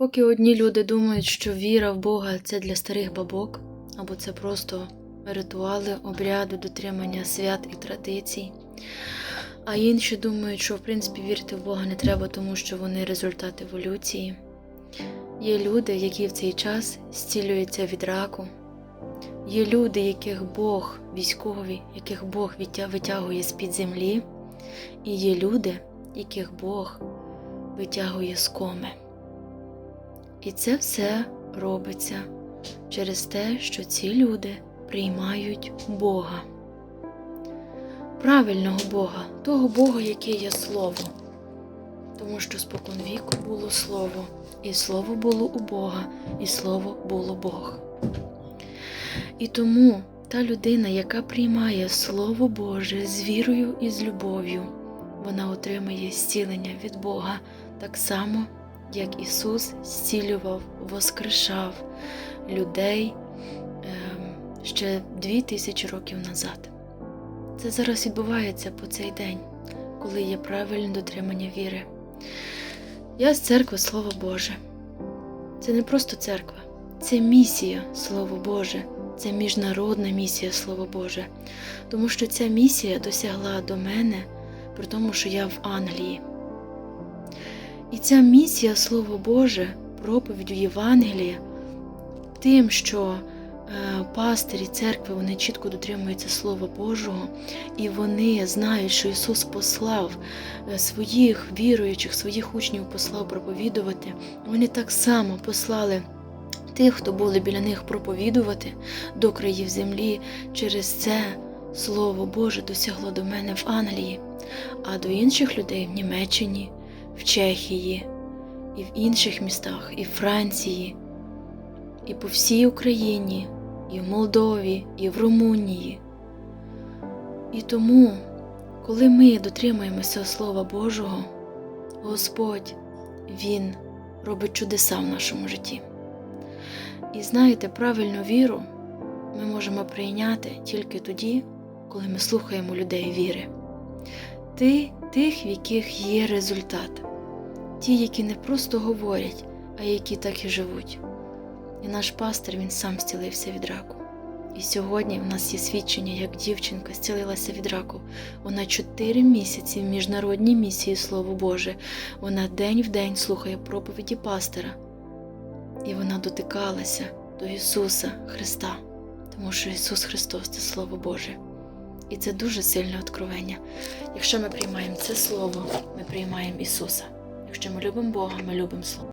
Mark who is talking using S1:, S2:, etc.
S1: Поки одні люди думають, що віра в Бога це для старих бабок, або це просто ритуали, обряди, дотримання свят і традицій. А інші думають, що в принципі вірити в Бога не треба, тому що вони результат еволюції. Є люди, які в цей час зцілюються від раку. Є люди, яких Бог військовий, яких Бог витягує з-під землі, і є люди, яких Бог витягує з коми. І це все робиться через те, що ці люди приймають Бога. Правильного Бога, того Бога, який є Слово. Тому що спокон віку було Слово, і Слово було у Бога, і Слово було Бог. І тому та людина, яка приймає Слово Боже з вірою і з любов'ю, вона отримає зцілення від Бога так само, як Ісус зцілював, воскрешав людей ем, ще дві тисячі років назад. Це зараз відбувається по цей день, коли є правильне дотримання віри. Я з церкви Слово Боже. Це не просто церква, це місія Слово Боже, це міжнародна місія Слово Боже. Тому що ця місія досягла до мене, при тому, що я в Англії. І ця місія Слово Боже, проповідь Євангелія, тим, що е, пастирі церкви вони чітко дотримуються Слова Божого, і вони знають, що Ісус послав е, своїх віруючих, своїх учнів послав проповідувати. Вони так само послали тих, хто були біля них проповідувати до країв землі. Через це Слово Боже досягло до мене в Англії, а до інших людей в Німеччині, в Чехії, і в інших містах, і в Франції, і по всій Україні, і в Молдові, і в Румунії. І тому, коли ми дотримуємося Слова Божого, Господь Він робить чудеса в нашому житті. І знаєте, правильну віру ми можемо прийняти тільки тоді, коли ми слухаємо людей віри. Ти тих, в яких є результат, ті, які не просто говорять, а які так і живуть. І наш пастир він сам зцілився від раку. І сьогодні в нас є свідчення, як дівчинка зцілилася від раку. Вона чотири місяці в міжнародній місії Слово Боже. Вона день в день слухає проповіді пастора. І вона дотикалася до Ісуса Христа, тому що Ісус Христос це Слово Боже. І це дуже сильне откровення. Якщо ми приймаємо це Слово, ми приймаємо Ісуса. Якщо ми любимо Бога, ми любимо Слово.